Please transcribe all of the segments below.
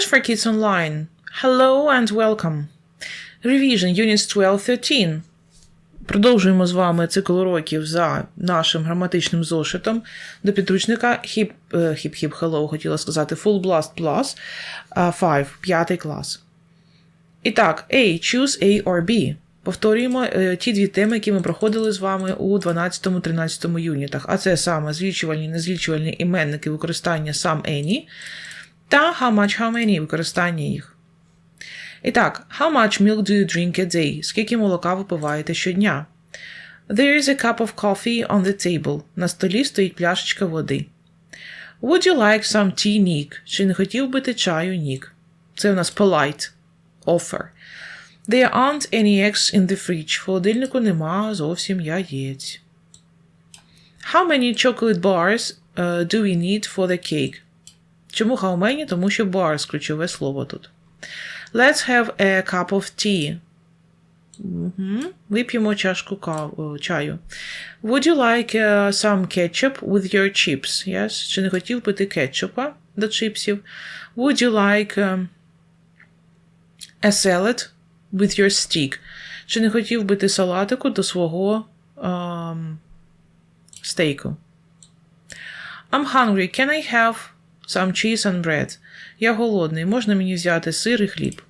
English for Kids Online. Hello and welcome. Revision Units 12-13. Продовжуємо з вами цикл уроків за нашим граматичним зошитом до підручника Hip, Hip Hip Hello, хотіла сказати, Full Blast Plus 5, 5 клас. І так, A. Choose A or B. Повторюємо е, ті дві теми, які ми проходили з вами у 12-13 юнітах. А це саме злічувальні, незлічувальні іменники використання сам any та how much, how many використання їх. І так, how much milk do you drink a day? Скільки молока ви пиваєте щодня? There is a cup of coffee on the table. На столі стоїть пляшечка води. Would you like some tea, Nick? Чи не хотів би ти чаю, Нік? Це у нас polite offer. There aren't any eggs in the fridge. В холодильнику нема зовсім яєць. How many chocolate bars uh, do we need for the cake? Чому how many? Тому що bars – ключове слово тут. Let's have a cup of tea. Угу. Вип'ємо чашку чаю. Would you like uh, some ketchup with your chips? Yes? Чи не хотів би ти кетчупа до чипсів? Would you like um, a salad with your stick? Чи не хотів би ти салатику до свого um, стейку? I'm hungry. Can I have some cheese and bread? Я голодний. Можна мені взяти сир і хліб?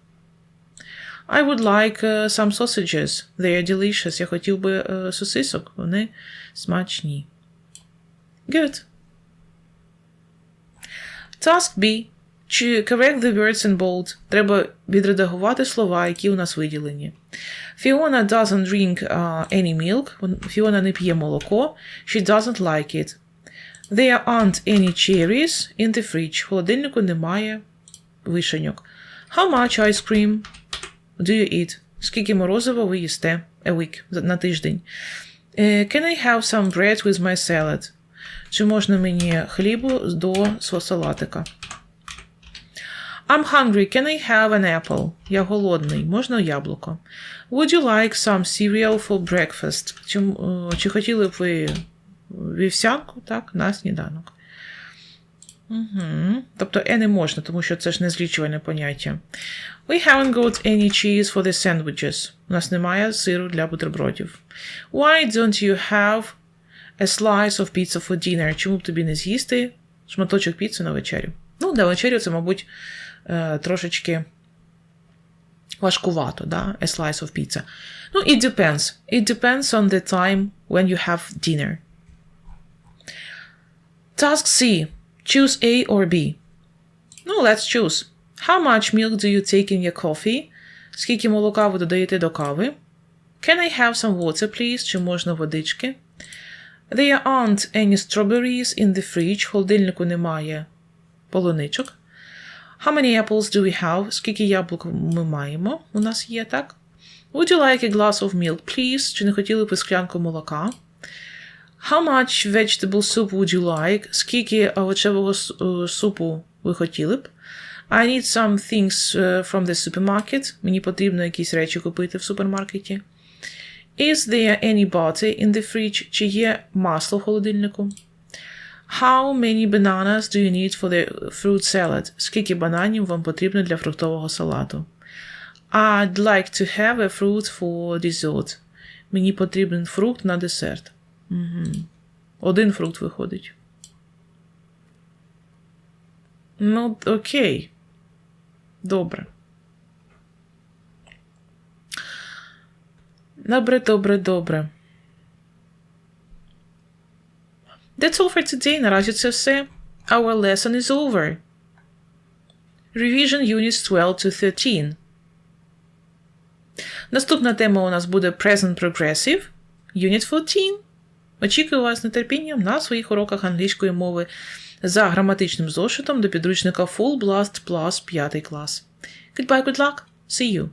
I would like uh, some sausages. They are delicious. Я хотів би uh, сосисок. Вони смачні. Good. Task B. Чи correct the words in bold. Треба відредагувати слова, які у нас виділені. Fiona doesn't drink uh, any milk. Фіона не п'є молоко. She doesn't like it. There aren't any cherries in the fridge. В холодильнику немає вишеньок. How much ice cream do you eat? Скільки морозива ви їсте a week на тиждень? Uh, can I have some bread with my salad? Чи можна мені хлібу до салатика? I'm hungry. Can I have an apple? Я голодний. Можна яблуко? Would you like some cereal for breakfast? Чи, uh, чи хотіли б ви вівсянку, так, на сніданок? Угу. Тобто е не можна, тому що це ж не злічувальне поняття. We haven't got any cheese for the sandwiches. У нас немає сиру для бутербродів. Why don't you have a slice of pizza for dinner? Чому б тобі не з'їсти шматочок піци на вечерю? Ну, для вечерю це, мабуть, трошечки важкувато, да? A slice of pizza. Ну, it depends. It depends on the time when you have dinner. Task C. Choose A or B. Ну, let's choose. How much milk do you take in your coffee? Скільки молока ви додаєте до кави? Can I have some water, please? Чи можна водички? There aren't any strawberries in the fridge. Холодильнику немає полуничок. How many apples do we have? Скільки яблук ми маємо? У нас є, так? Would you like a glass of milk, please? Чи не хотіли б склянку молока? How much vegetable soup would you like? Скільки овочевого супу ви хотіли б? I need some things from the supermarket. Мені потрібно якісь речі купити в супермаркеті. Is there any butter in the fridge? Чи є масло в холодильнику? How many bananas do you need for the fruit salad? Скільки бананів вам потрібно для фруктового салату? I'd like to have a fruit for dessert. Мені потрібен фрукт на десерт. Угу. Один фрукт виходить. Ну, окей. Добре. Добре, добре, добре. That's all for today. Наразі це все. Our lesson is over. Revision Units 12 to 13. Наступна тема у нас буде Present Progressive. Unit 14. Очікую вас нетерпінням на своїх уроках англійської мови за граматичним зошитом до підручника Full Blast Plus 5 клас. Goodbye, good luck. See you.